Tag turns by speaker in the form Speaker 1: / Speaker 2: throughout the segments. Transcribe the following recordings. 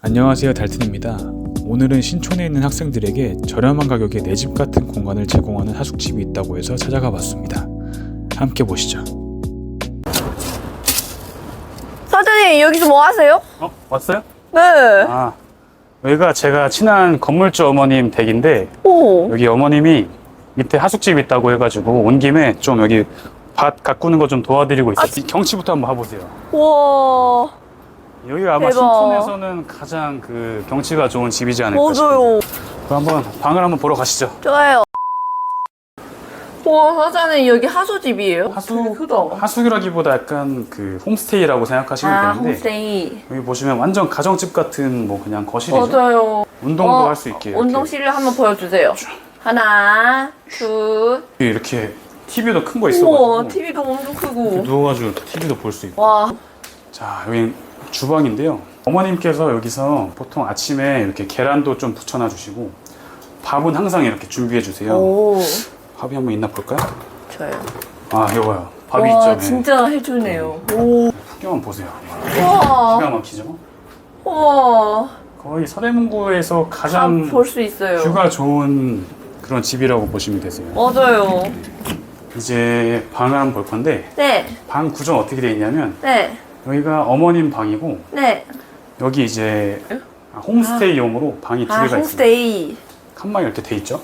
Speaker 1: 안녕하세요 달튼입니다. 오늘은 신촌에 있는 학생들에게 저렴한 가격에 내 집 같은 공간을 제공하는 하숙집이 있다고 해서 찾아가 봤습니다. 함께 보시죠.
Speaker 2: 사장님 여기서 뭐 하세요?
Speaker 3: 어? 왔어요?
Speaker 2: 네.
Speaker 3: 아, 여기가 제가 친한 건물주 어머님 댁인데
Speaker 2: 오.
Speaker 3: 여기 어머님이 밑에 하숙집 있다고 해가지고 온 김에 좀 여기 밭 가꾸는 거 좀 도와드리고 있어요. 이 경치부터 한번 봐보세요.
Speaker 2: 와.
Speaker 3: 여기가 아마
Speaker 2: 대박.
Speaker 3: 신촌에서는 가장 그 경치가 좋은 집이지 않을까 싶어요.
Speaker 2: 맞아요.
Speaker 3: 그럼 한번 방을 한번 보러 가시죠.
Speaker 2: 좋아요. 와 사장님 여기 하수집이에요? 되게 크다.
Speaker 3: 하숙이라기보다 약간 그 홈스테이라고 생각하시면
Speaker 2: 아
Speaker 3: 되는데
Speaker 2: 홈스테이.
Speaker 3: 여기 보시면 완전 가정집 같은 뭐 그냥 거실이죠.
Speaker 2: 맞아요.
Speaker 3: 운동도
Speaker 2: 어,
Speaker 3: 할 수 있게 이렇게.
Speaker 2: 운동실을 한번 보여주세요. 하나, 둘.
Speaker 3: 이렇게 TV도 큰거
Speaker 2: 우와,
Speaker 3: 있어가지고
Speaker 2: TV도 엄청 크고.
Speaker 3: 누워가지고 TV도 볼 수 있고.
Speaker 2: 와,
Speaker 3: 자, 여기 주방인데요. 어머님께서 여기서 보통 아침에 이렇게 계란도 좀 부쳐놔 주시고 밥은 항상 이렇게 준비해 주세요.
Speaker 2: 오,
Speaker 3: 밥이 한번 있나 볼까요?
Speaker 2: 좋아요.
Speaker 3: 아, 이거요. 밥이
Speaker 2: 와,
Speaker 3: 있죠. 네.
Speaker 2: 진짜 해주네요. 오,
Speaker 3: 풍경만 보세요.
Speaker 2: 와,
Speaker 3: 기가 막히죠?
Speaker 2: 와,
Speaker 3: 거의 서대문구에서 가장
Speaker 2: 다볼수 있어요.
Speaker 3: 뷰가 좋은 그런 집이라고 보시면 되세요.
Speaker 2: 맞아요.
Speaker 3: 이제 방을 한번 볼 건데
Speaker 2: 네,
Speaker 3: 방 구조는 어떻게 되어 있냐면
Speaker 2: 네,
Speaker 3: 여기가 어머님 방이고
Speaker 2: 네.
Speaker 3: 여기 이제 아, 홈스테이용으로 방이 두
Speaker 2: 아,
Speaker 3: 개가 있습니다.
Speaker 2: 홈스테이.
Speaker 3: 칸막이 이렇게 돼 있죠.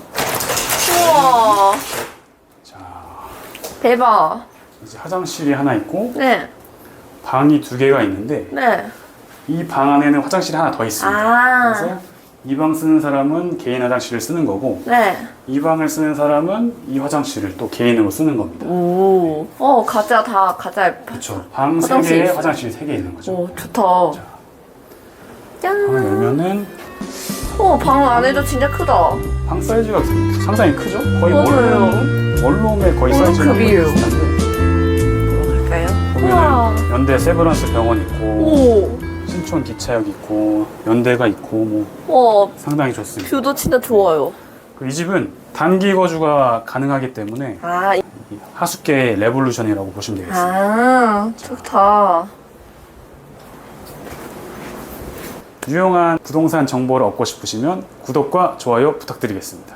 Speaker 2: 우와,
Speaker 3: 자,
Speaker 2: 대박.
Speaker 3: 이제 화장실이 하나 있고
Speaker 2: 네,
Speaker 3: 방이 두 개가 있는데
Speaker 2: 네.
Speaker 3: 이 방 안에는 화장실이 하나 더 있습니다.
Speaker 2: 아,
Speaker 3: 그래서 이 방 쓰는 사람은 개인 화장실을 쓰는 거고
Speaker 2: 네.
Speaker 3: 이 방을 쓰는 사람은 이 화장실을 또 개인으로 쓰는 겁니다.
Speaker 2: 오, 어, 가자, 다 가자.
Speaker 3: 그렇죠. 방 세
Speaker 2: 화장실
Speaker 3: 개에
Speaker 2: 있어.
Speaker 3: 화장실 세 개 있는 거죠.
Speaker 2: 오, 좋다.
Speaker 3: 방을
Speaker 2: 짠.
Speaker 3: 열면은
Speaker 2: 어, 방 안에도 진짜 크다.
Speaker 3: 방 사이즈가 상당히 크죠? 거의
Speaker 2: 맞아요.
Speaker 3: 원룸, 원룸의 거의 거의
Speaker 2: 급이에요.
Speaker 3: 비슷한데?
Speaker 2: 우와.
Speaker 3: 보면은 연대 세브란스 병원 있고
Speaker 2: 오,
Speaker 3: 신촌 기차역 있고 연대가 있고 뭐
Speaker 2: 와,
Speaker 3: 상당히 좋습니다.
Speaker 2: 뷰도 진짜 좋아요.
Speaker 3: 그이 집은 단기 거주가 가능하기 때문에
Speaker 2: 아, 이-
Speaker 3: 이 하숙계의 레볼루션이라고 보시면 되겠습니다.
Speaker 2: 아, 좋다.
Speaker 3: 유용한 부동산 정보를 얻고 싶으시면 구독과 좋아요 부탁드리겠습니다.